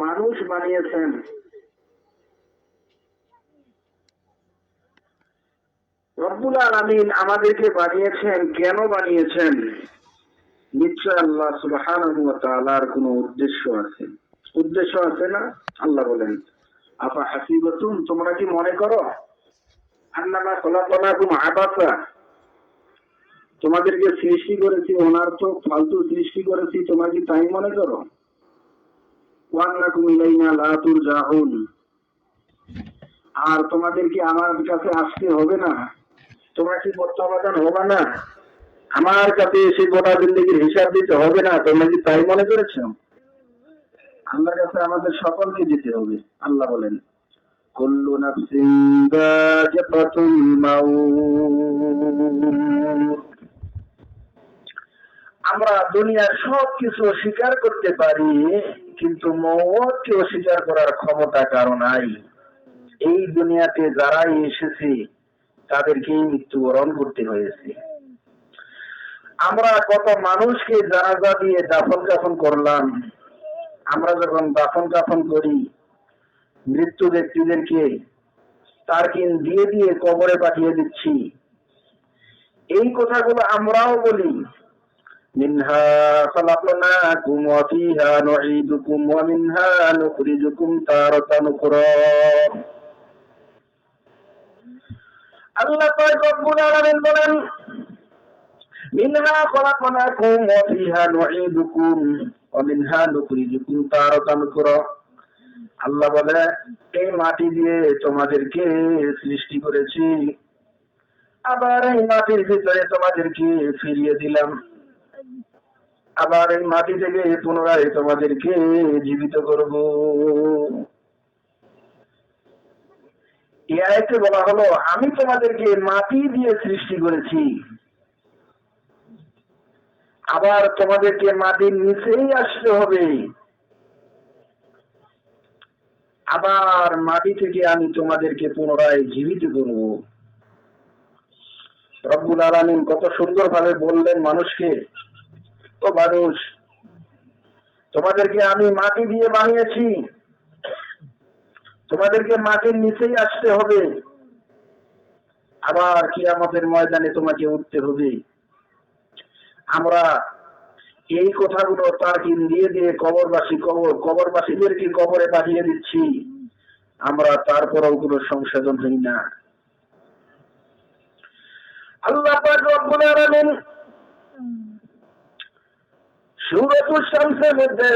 মানুষ বানিয়েছেন। রব্বুল আলমিন আমাদেরকে বানিয়েছেন, কেন বানিয়েছেন? নিশ্চয় আল্লাহ সুবহানাহু ওয়া তাআলার কোন উদ্দেশ্য আছে। উদ্দেশ্য আছে না? আল্লাহ বলেন, আফা হাসিবাতুম, তোমরা কি মনে করো? আন্নামা খলাকনাকুম আবাসা। তোমাদেরকে সৃষ্টি করেছি, অনার্থক ফালতু সৃষ্টি করেছি, তোমরা কি তাই মনে করো? আর তোমাদেরকে আমার কাছে আসতে হবে না? তোমরা কি প্রত্যাবর্তন হবে না? আমার কাছে এসে গোটা জিন্দগির হিসাব দিতে হবে না, তোমরা কি তাই মনে করেছ? আল্লাহর কাছে আমাদের সকলকে যেতে হবে, আল্লাহ বলেন আমরা দুনিয়ার সব কিছু স্বীকার করতে পারি কিন্তু মৌতকে অস্বীকার করার ক্ষমতা কারও নাই। এই দুনিয়াতে যারাই এসেছে, তাদেরকেই মৃত্যুবরণ করতে হয়েছে। আমরা কত মানুষকে জানাজা দিয়ে দাফন কাফন করলাম। আমরা যখন দাফন কাফন করি, মৃত্যু ব্যক্তিদেরকে তারকিন দিয়ে দিয়ে কবরে পাঠিয়ে দিচ্ছি। এই কথাগুলো আমরাও বলি। منها خلقناكم وفيها نعيدكم ومنها نخرجكم تارة أخرى আল্লাহ পাক রব্বুল আলামিন বলেন মিনহা খলাকনাকুম ওয়া ফিহা নুঈদুকুম ওয়া মিনহা নুখরিজুকুম তারাতান উখরা আল্লাহ বলে এই মাটি দিয়ে তোমাদেরকে সৃষ্টি করেছি আবার এই মাটির ভিতরে তোমাদেরকে ফিরিয়ে দিলাম আবার এই মাটি থেকে পুনরায় তোমাদেরকে জীবিত করব। এই আয়াতে বলা হলো, আমি তোমাদেরকে মাটি দিয়ে সৃষ্টি করেছি। আবার তোমাদেরকে মাটির নিচেই আসতে হবে। আবার মাটি থেকে আমি তোমাদেরকে পুনরায় জীবিত করব। রব্বুল আলামিন কত সুন্দর ভাবে বললেন মানুষকে মানুষ। তোমাদেরকে আমি মাটি দিয়ে বানিয়েছি। তোমাদেরকে মাটির নিচেই আসতে হবে। আবার কি আমাদের ময়দানে তোমাকে উঠতে হবে। আমরা এই কথাগুলো তার কিন দিয়ে দিয়ে কবরবাসী কবর, কবরবাসীদেরকে কবরে পাঠিয়ে দিচ্ছি। আমরা তারপরেও কোনো সংশোধন হই না। আল্লাহ রব্বুল আলামিন সুরতুল শামসের মধ্যে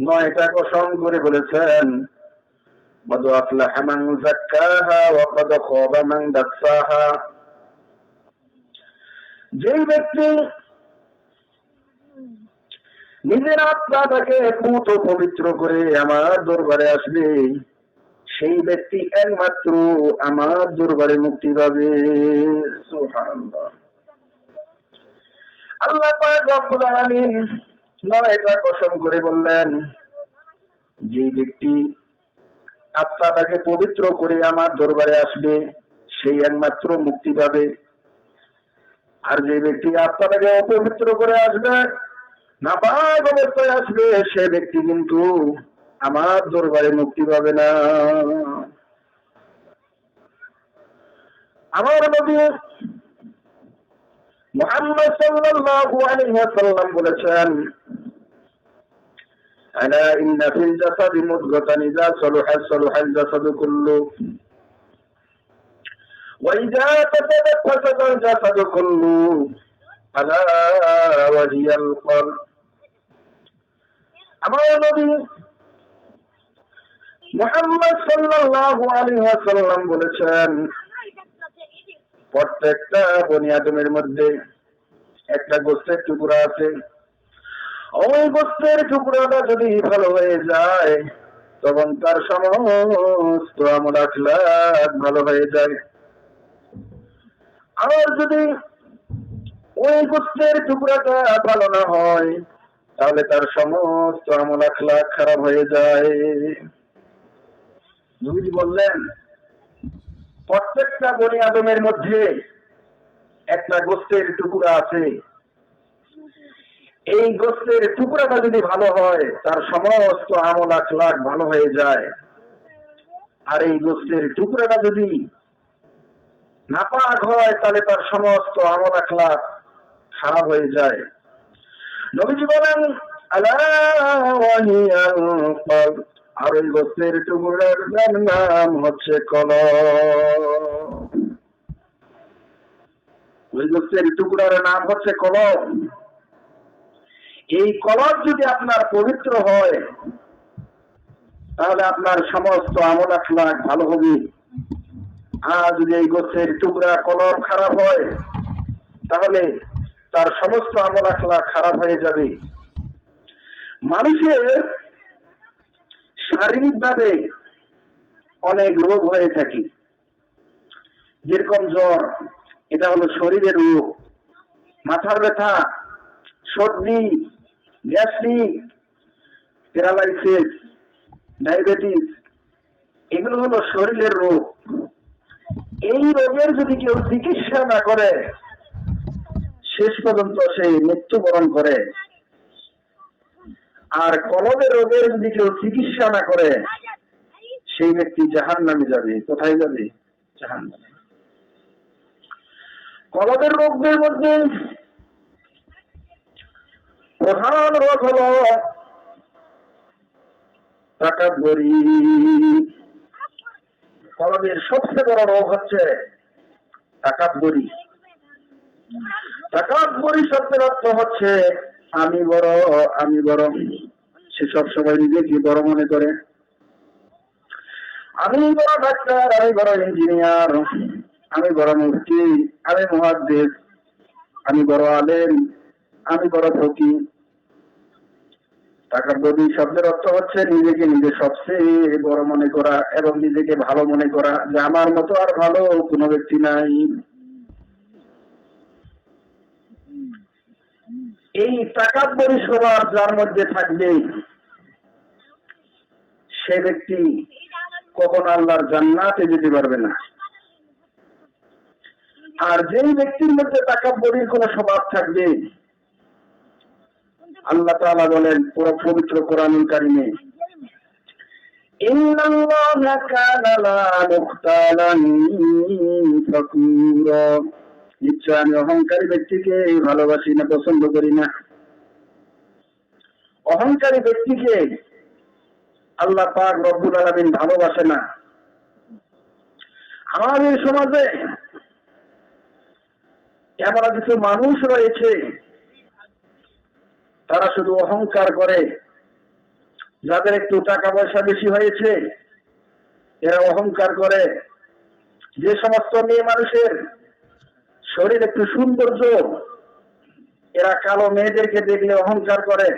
নয়টা কসম করে বলেছেন খাবা মান দাসসাহা যেই ব্যক্তি নিজের পুত পবিত্র করে আমার দরবারে আসবে, সেই ব্যক্তি একমাত্র আমার দরবারে মুক্তি পাবে। সুবহানাল্লাহ। আল্লাহ পাক রব্বুল আলামিন কসম করে বললেন যে ব্যক্তি পবিত্র করে আমার দরবারে আসবে, সেই একমাত্র মুক্তি পাবে। আর যে ব্যক্তি আত্মাটাকে অপবিত্র করে আসবে, নাপাক অবস্থায় আসবে, সে ব্যক্তি কিন্তু আমার দরবারে মুক্তি পাবে না। আমার নবী মোহাম্মদ সাল্লাল্লাহু আলাইহি ওয়াসাল্লাম বলেছেন, আলা ইন্না ফিল জাসাদি মুদগাতান ইযা সালুহা সালুহা জাসাদু কুল্লু। ওয়া ইযা ফাসাদাত ফাসাদা জাসাদু কুল্লু আলা ওয়া হিয়াল কলব আমার নবী মুহাম্মদ সাল্লাল্লাহু আলাইহি ওয়াসাল্লাম বলেছেন প্রত্যেকটা বনি আদমের মধ্যে একটা গোস্তের টুকরা আছে। ওই গোস্তের টুকরাটা যদি ভালো হয়ে যায়, তখন তার সমস্ত আমল আখলাক ভালো হয়ে যায়। আর যদি ওই গোস্তের টুকরাটা ভালো না হয়, তাহলে তার সমস্ত আমল আখলাক খারাপ হয়ে যায়। নবীজি বললেন প্রত্যেকটা বনি আদমের মধ্যে একটা গোস্তের টুকরা আছে। এই গোস্তের টুকরাটা যদি ভালো হয়, তার সমস্ত আমল আখলাখ ভালো হয়ে যায়। আর এই গোস্তের টুকরাটা যদি নাপাক হয়, তাহলে তার সমস্ত আমল আখলাখ খারাপ হয়ে যায়। নবীজি বলেন, আলা। আর ওই গোস্তের টুকরার নাম হচ্ছে কলম। ওই গোস্তের টুকরার নাম হচ্ছে কলম। এই কলম যদি আপনার পবিত্র হয়, তাহলে আপনার সমস্ত আমল আখলাখ ভালো হবে। আর যদি এই গোছের টুকরা কলম খারাপ হয়, তাহলে তার সমস্ত আমল আখলাখ খারাপ হয়ে যাবে। মানুষের শারীরিকভাবে অনেক রোগ হয়ে থাকে। যেরকম জ্বর, এটা হলো শরীরের রোগ। মাথার ব্যথা, সর্দি, গ্যাস্ট্রিক, প্যারালাইসিস, ডায়াবেটিস, এগুলো হলো শরীরের রোগ। এই রোগের যদি কেউ চিকিৎসা না করে, শেষ পর্যন্ত সে মৃত্যুবরণ করে। আর কলমের রোগের যদি কেউ চিকিৎসা না করে, সেই ব্যক্তি জাহান নামে যাবে। কোথায় যাবে? জাহান নামে কলমের রোগদের মধ্যে প্রধান রোগ হলো টাকাবরি কলমের সবচেয়ে বড় রোগ হচ্ছে টাকাবরি টাকাবরি শব্দের অর্থ হচ্ছে আমি বড় আমি বড় সে সব সময় নিজেকে বড় মনে করে। আমি বড় ডাক্তার আমি বড় ইঞ্জিনিয়ার আমি বড় মুফতি আমি মহাদ্দেশ আমি বড় আলেম, আমি বড় ফকির। টাকার বদি শব্দের অর্থ হচ্ছে নিজেকে নিজে সবচেয়ে বড় মনে করা এবং নিজেকে ভালো মনে করা, যে আমার মতো আর ভালো কোনো ব্যক্তি নাই। এই বড়ি স্বভাব যার মধ্যে থাকবে সে ব্যক্তি কখন আল্লাহর জান্নাতে যেতে পারবে না। আর যেই ব্যক্তির মধ্যে টাকা বড়ির কোন স্বভাব থাকবে আল্লাহ তাআলা বলেন পুরো পবিত্র কোরআনুল কারিমে, ইন্নাল্লাহা কানা লা মুখতালান ফাকুরা। নিশ্চয় আমি অহংকারী ব্যক্তিকে ভালোবাসি না, পছন্দ করি না। অহংকারী ব্যক্তিকে আল্লাহ পাক রব্বুল আলামিন ভালোবাসে না। আমাদের সমাজে এমন কিছু মানুষ রয়েছে, তারা শুধু অহংকার করে। যাদের একটু টাকা পয়সা বেশি হয়েছে, এরা অহংকার করে। যে সমস্ত মেয়ে মানুষের শরীর একটু সৌন্দর্য এরা কালো মেয়েদেরকে দেখলে অহংকার করে।